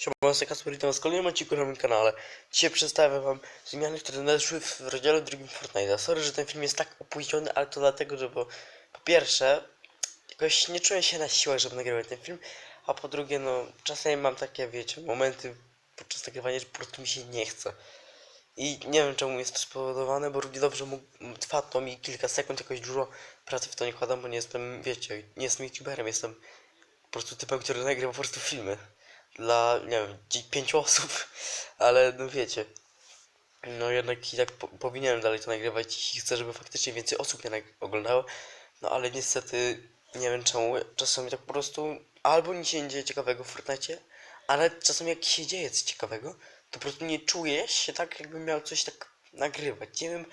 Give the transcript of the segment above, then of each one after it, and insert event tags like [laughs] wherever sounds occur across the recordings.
Siemano, z Kasper, witam was w kolejnym odcinku na moim kanale. Dzisiaj przedstawię wam zmiany, które nadeszły w rozdziale drugim Fortnite'a. Sorry, że ten film jest tak opóźniony, ale to dlatego, że bo po pierwsze, jakoś nie czuję się na siłach, żeby nagrywać ten film, a po drugie, no czasami mam takie, wiecie, momenty podczas nagrywania, że po prostu mi się nie chce. I nie wiem czemu jest to spowodowane, bo równie dobrze mógł, trwa to mi kilka sekund, jakoś dużo pracy w to nie kładam, bo nie jestem, wiecie, nie jestem youtuberem, jestem po prostu typem, który nagrywa po prostu filmy dla, nie wiem, pięciu osób, [laughs] ale no wiecie, no jednak i tak po, powinienem dalej to nagrywać, jeśli chcę, żeby faktycznie więcej osób mnie oglądało, no ale niestety nie wiem czemu, czasami tak po prostu albo nic się nie dzieje ciekawego w Fortnite, ale czasami jak się dzieje coś ciekawego, to po prostu nie czuję się tak, jakbym miał coś tak nagrywać. Nie wiem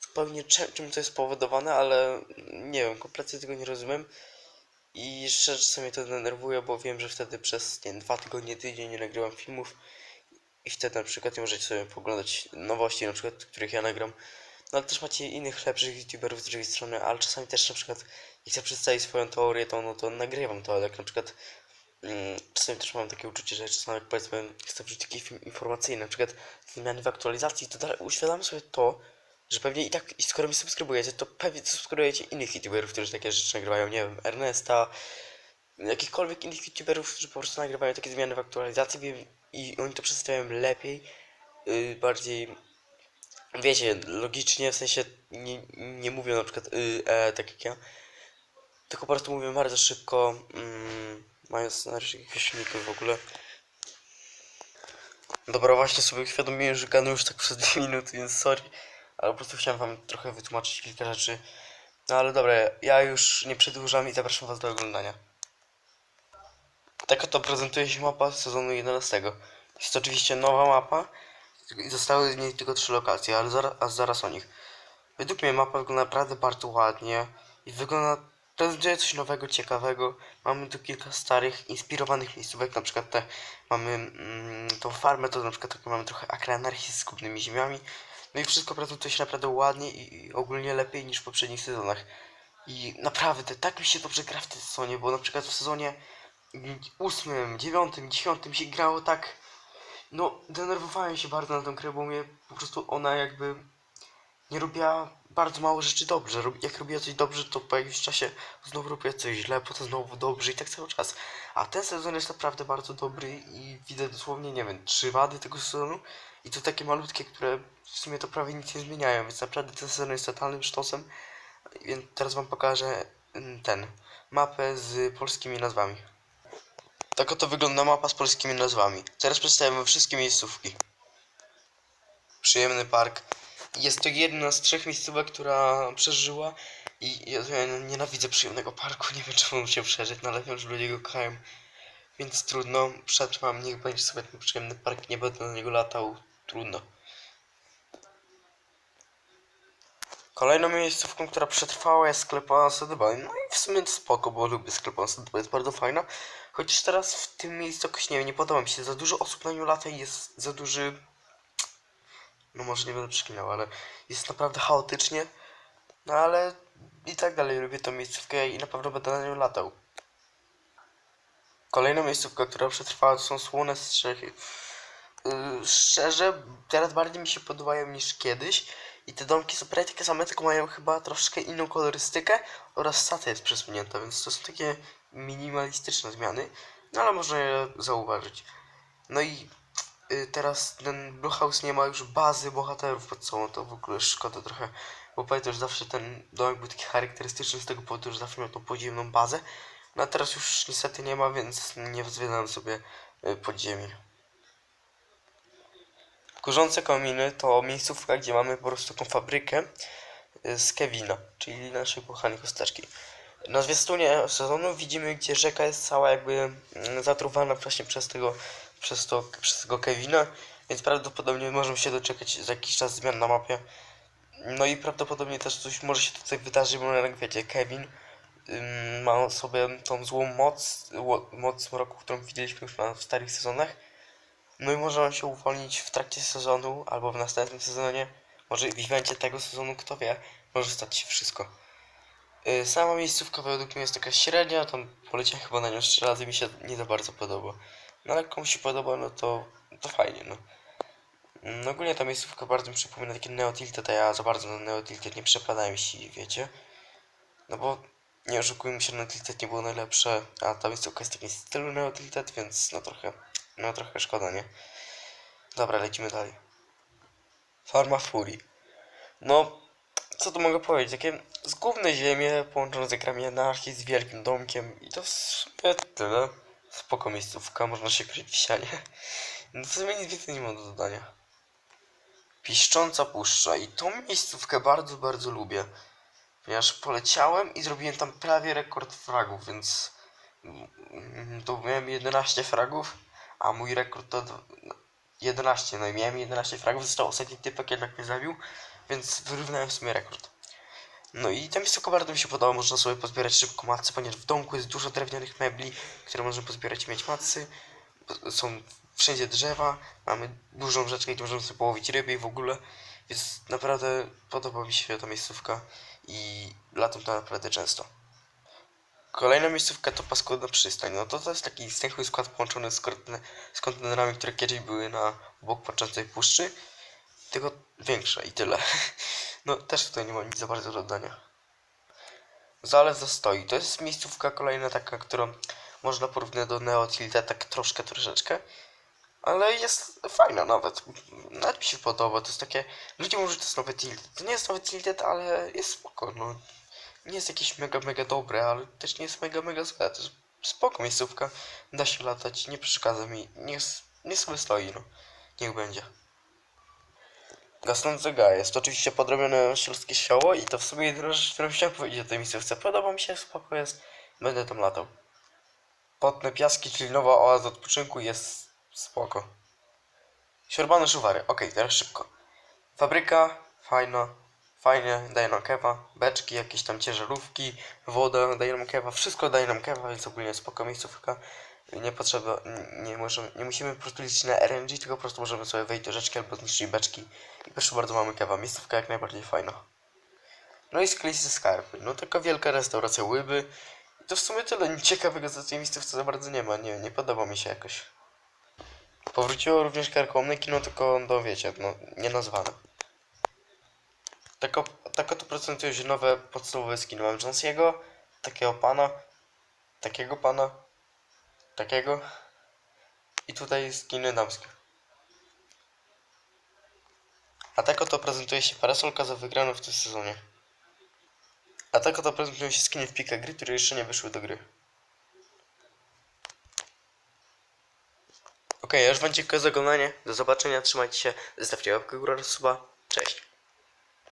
zupełnie czym, czym to jest spowodowane, ale nie wiem, kompletnie tego nie rozumiem. I szczerze mnie to denerwuje, bo wiem, że wtedy przez nie, dwa tygodnie, tydzień nie nagrywam filmów i wtedy na przykład nie możecie sobie poglądać nowości, na przykład, których ja nagram. No ale też macie innych lepszych youtuberów z drugiej strony, ale czasami też na przykład jak chcę przedstawić swoją teorię, to no to nagrywam to, ale jak na przykład mm, czasami też mam takie uczucie, że czasami jak powiedzmy chcę wrzucić taki film informacyjny, na przykład zmiany w aktualizacji, to dalej uświadamiam sobie to, że pewnie i tak, i skoro mnie subskrybujecie, to pewnie subskrybujecie innych youtuberów, którzy takie rzeczy nagrywają, nie wiem, Ernesta, jakichkolwiek innych youtuberów, którzy po prostu nagrywają takie zmiany w aktualizacji i oni to przedstawiają lepiej, yy, bardziej, wiecie, logicznie, w sensie nie, nie mówią na przykład yy, e, tak jak ja, tylko po prostu mówią bardzo szybko, mm, mając nareszcie jakieś filmiki w ogóle. Dobra, właśnie sobie uświadomiłem, że gadam już tak przez dwie minuty, więc sorry, ale po prostu chciałem wam trochę wytłumaczyć kilka rzeczy. No ale dobra, ja już nie przedłużam i zapraszam was do oglądania. Tak oto prezentuje się mapa sezonu 11. Jest to oczywiście nowa mapa i zostały z niej tylko trzy lokacje, ale zaraz, a zaraz o nich. Według mnie mapa wygląda naprawdę bardzo ładnie i wygląda, prezentuje coś nowego, ciekawego. Mamy tu kilka starych, inspirowanych miejscówek, na przykład te, mamy mm, tą farmę, to na przykład tak mamy trochę akranarchii z kupnymi ziemiami. No i wszystko prezentuje się naprawdę ładnie i, ogólnie lepiej niż w poprzednich sezonach. I naprawdę, tak mi się dobrze gra w tym sezonie, bo na przykład w sezonie ósmym, dziewiątym, dziesiątym się grało tak... No, denerwowałem się bardzo na tą grę, bo mnie po prostu ona jakby nie robiła bardzo mało rzeczy dobrze. Jak robiła coś dobrze, to po jakimś czasie znowu robiła coś źle, potem znowu dobrze i tak cały czas. A ten sezon jest naprawdę bardzo dobry i widzę dosłownie, nie wiem, trzy wady tego sezonu i to takie malutkie, które w sumie to prawie nic nie zmieniają, więc naprawdę ten sezon jest totalnym sztosem. Więc teraz wam pokażę mm, ten, mapę z polskimi nazwami. Tak oto wygląda mapa z polskimi nazwami. Teraz przedstawiam wam wszystkie miejscówki. Przyjemny park. Jest to jedna z trzech miejscówek, która przeżyła i ja, nienawidzę przyjemnego parku, nie wiem czemu się przeżyć, no ale wiem, że ludzie go kochają. Więc trudno, przetrwam, niech będzie sobie ten przyjemny park, nie będę na niego latał, trudno. Kolejną miejscówką, która przetrwała jest sklep Sadybaj. No i w sumie spoko, bo lubię sklep Sadybaj, jest bardzo fajna. Chociaż teraz w tym miejscu nie wiem, nie podoba mi się, za dużo osób na nią lata i jest za duży... No może nie będę przeklinał, ale jest naprawdę chaotycznie. No ale i tak dalej lubię tą miejscówkę i na pewno będę na nią latał. Kolejna miejscówka, która przetrwała to są słone strzechy. Yy, szczerze, teraz bardziej mi się podobają niż kiedyś. I te domki są prawie takie same, tylko mają chyba troszkę inną kolorystykę oraz sata jest przesunięta, więc to są takie minimalistyczne zmiany, no ale można je zauważyć. No i teraz ten Blue House nie ma już bazy bohaterów pod sobą, to w ogóle szkoda trochę, bo pamiętam, że zawsze ten domek był taki charakterystyczny z tego powodu, że zawsze miał tą podziemną bazę, no a teraz już niestety nie ma, więc nie zwiedzam sobie y, podziemie. Kurzące kominy to miejscówka, gdzie mamy po prostu taką fabrykę y, z Kevina, czyli naszej kochanej kosteczki. Na zwiastunie sezonu widzimy, gdzie rzeka jest cała jakby mm, zatruwana właśnie przez tego, przez, to, przez tego Kevina, więc prawdopodobnie możemy się doczekać za jakiś czas zmian na mapie. No i prawdopodobnie też coś może się tutaj wydarzyć, bo jak wiecie, Kevin ym, ma sobie tą złą moc, moc mroku, którą widzieliśmy już na, w starych sezonach. No i może on się uwolnić w trakcie sezonu albo w następnym sezonie. Może w evencie tego sezonu, kto wie, może stać się wszystko. Yy, sama miejscówka według mnie jest taka średnia, tam poleciałem chyba na nią trzy razy, mi się nie za bardzo podoba. No ale komuś się podoba, no to, to fajnie, no. No ogólnie ta miejscówka bardzo mi przypomina takie Neo Tilted, a ja za bardzo na Neo nie przepadałem, jeśli wiecie. No bo nie oszukujmy się, Neo Tilted nie było najlepsze, a ta miejscówka jest w takim stylu Neo więc no trochę, no trochę szkoda, nie? Dobra, lecimy dalej. Farma Fury. No, co tu mogę powiedzieć? Takie zgubne ziemie połączone z ekrami anarchii, z wielkim domkiem i to w sumie tyle. Spoko miejscówka, można się kryć w sianie. No w sumie nic więcej nie mam do dodania. Piszcząca puszcza i tą miejscówkę bardzo, bardzo lubię. Ponieważ poleciałem i zrobiłem tam prawie rekord fragów, więc mm, to miałem 11 fragów, a mój rekord to dw- no, 11, no i miałem 11 fragów, został ostatni typek jednak mnie zabił, więc wyrównałem w sumie rekord. No i ta miejscówka bardzo mi się podoba, można sobie pozbierać szybko macy, ponieważ w domku jest dużo drewnianych mebli, które można pozbierać i mieć macy. Są wszędzie drzewa, mamy dużą rzeczkę, gdzie możemy sobie połowić ryby i w ogóle, więc naprawdę podoba mi się ta miejscówka i latam tam naprawdę często. Kolejna miejscówka to paskudna przystań. No to to jest taki stęchły skład połączony z, konten- z kontenerami, które kiedyś były na bok patrzącej puszczy, tylko większe i tyle. [laughs] No też tutaj nie ma nic za bardzo do dodania. Zalew zastoi. To jest miejscówka kolejna taka, którą można porównać do Neo Tilted, tak troszkę, troszeczkę. Ale jest fajna nawet. Nawet mi się podoba. To jest takie... Ludzie mówią, że to jest nowy Tilted. To nie jest nowy Tilted, ale jest spoko, no. Nie jest jakieś mega, mega dobre, ale też nie jest mega, mega złe. To jest spoko miejscówka. Da się latać, nie przeszkadza mi. Niech, niech sobie stoi, no. Niech będzie. Gasnące Gaje. Jest to oczywiście podrobione śląskie sioło i to w sumie jedyna rzecz, którą chciałem powiedzieć o tej miejscówce. Podoba mi się, spoko jest. Będę tam latał. Potne piaski, czyli nowa oaza odpoczynku jest spoko. Siorbane szuwary. Okej, teraz szybko. Fabryka, fajna. Fajnie, daje nam kewa, beczki, jakieś tam ciężarówki, woda, daje nam kewa, wszystko daje nam kewa, więc ogólnie spoko miejscówka. Nie potrzeba, nie, możemy, nie musimy po prostu liczyć na RNG, tylko po prostu możemy sobie wejść do rzeczki albo zniszczyć beczki. I proszę bardzo, mamy kewa, miejscówka jak najbardziej fajna. No i sklisy skarpy, no taka wielka restauracja łyby. I to w sumie tyle, nic ciekawego za tej miejscówce za bardzo nie ma, nie, nie podoba mi się jakoś. Powróciło również karkołomne kino, tylko no wiecie, no nie nazwane. Tako, tako to prezentują się nowe podstawowe skiny. Mam Jonesiego, takiego pana, takiego pana, takiego i tutaj skiny damskie. A tak oto prezentuje się parasolka za wygraną w tym sezonie. A tak oto prezentują się skiny w pika gry, które jeszcze nie wyszły do gry. Ja już wam dziękuję za oglądanie. Do zobaczenia, trzymajcie się, zostawcie łapkę górę suba. Cześć.